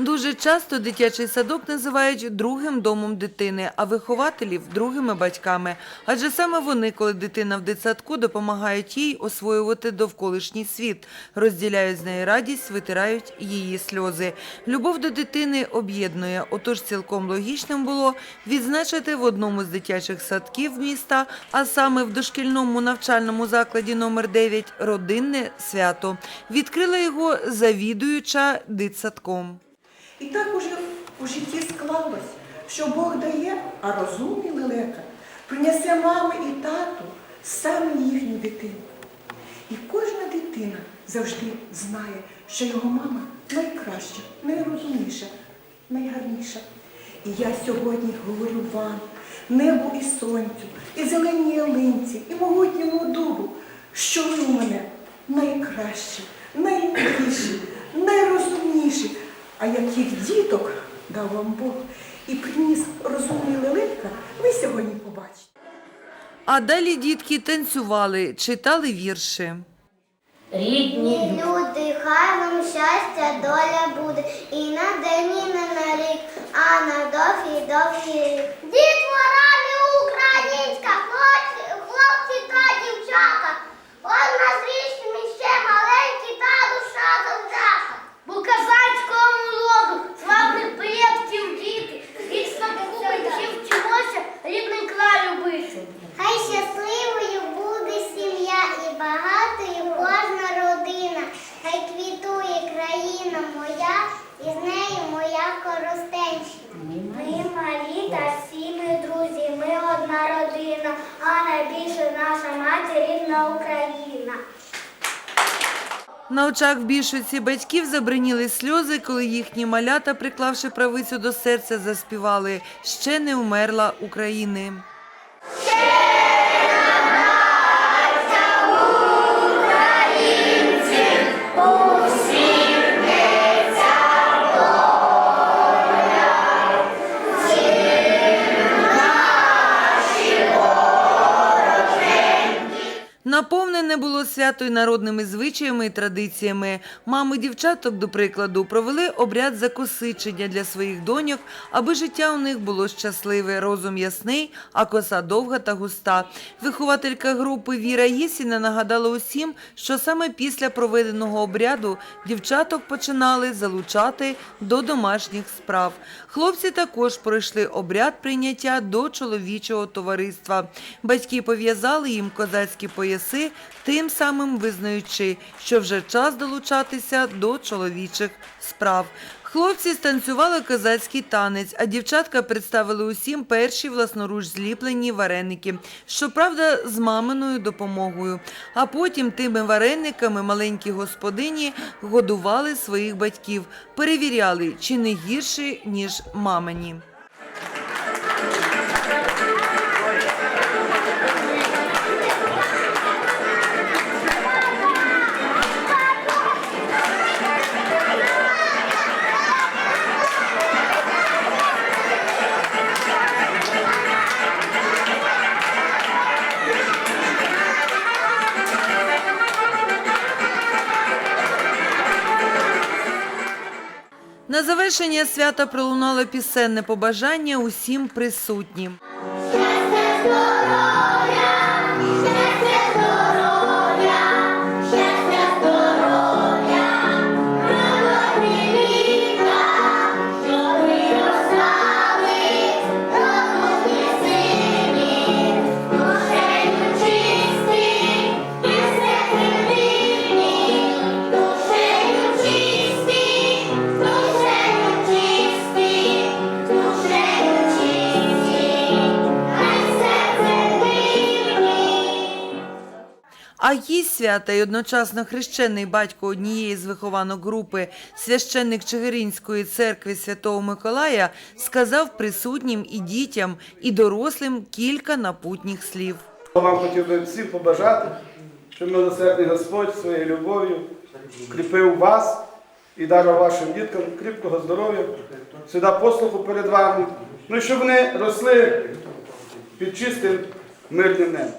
Дуже часто дитячий садок називають другим домом дитини, а вихователів другими батьками. Адже саме вони, коли дитина в дитсадку, допомагають їй освоювати довколишній світ, розділяють з нею радість, витирають її сльози. Любов до дитини об'єднує. Отож, цілком логічним було відзначити в одному з дитячих садків міста, а саме в дошкільному навчальному закладі номер 9 родинне свято. Відкрила його завідуюча дитсадком. І так уже у житті склалось, що Бог дає, а розумний лелека принесе мами і тату саме їхню дитину. І кожна дитина завжди знає, що його мама найкраща, найрозумніша, найгарніша. І я сьогодні говорю вам, небу і сонцю, і зеленій ялинці, і могутньому дубу, що ви у мене найкращі, наймиліші, найрозумніші. А яких діток дав вам Бог і приніс розумні лелека, ви сьогодні побачите. А далі дітки танцювали, читали вірші. Рідні Люди, хай вам щастя, доля буде і на день, і не на рік, а на довгий, довгий рік. Дітвора не українська, хлопці, хлопці та дівчата. Он на зрічні ще маленькі та душа завзята. бо казацькому роду, славних предків діти, від садку батьків вчимося рідний край любити. Хай щасливою буде сім'я і багатою кожна родина. Хай квітує країна моя, і з нею моя коростенщина. Ми малі та всі ми друзі, ми одна родина, а найбільше наша матір рідна Україна. На очах в більшості батьків забриніли сльози, коли їхні малята, приклавши правицю до серця, заспівали «Ще не умерла України». Наповнене було свято й народними звичаями і традиціями. Мами дівчаток, до прикладу, провели обряд закосичення для своїх доньок, аби життя у них було щасливе, розум ясний, а коса довга та густа. Вихователька групи Віра Єсіна нагадала усім, що саме після проведеного обряду дівчаток починали залучати до домашніх справ. Хлопці також пройшли обряд прийняття до чоловічого товариства. Батьки пов'язали їм козацькі пояси, тим самим визнаючи, що вже час долучатися до чоловічих справ. Хлопці станцювали козацький танець, а дівчатка представили усім перші власноруч зліплені вареники, щоправда, з маминою допомогою. А потім тими варениками маленькі господині годували своїх батьків, перевіряли, чи не гірші, ніж мамині. На завершення свята пролунало пісенне побажання усім присутнім. Щастя, здоров'я, А їй свята і одночасно хрещений батько однієї з вихованок групи, священник Чигиринської церкви Святого Миколая, сказав присутнім і дітям, і дорослим кілька напутніх слів. Вам хотів би всім побажати, щоб милосердний Господь своєю любов'ю кріпив вас і дарував вашим діткам кріпкого здоров'я, сюди послуху перед вами, ну щоб вони росли під чистим мирним небом.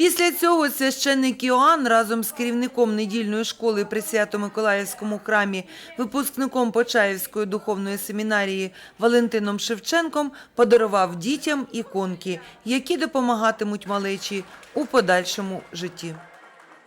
Після цього священник Іоанн разом з керівником недільної школи при Свято-Миколаївському храмі, випускником Почаївської духовної семінарії Валентином Шевченком подарував дітям іконки, які допомагатимуть малечі у подальшому житті.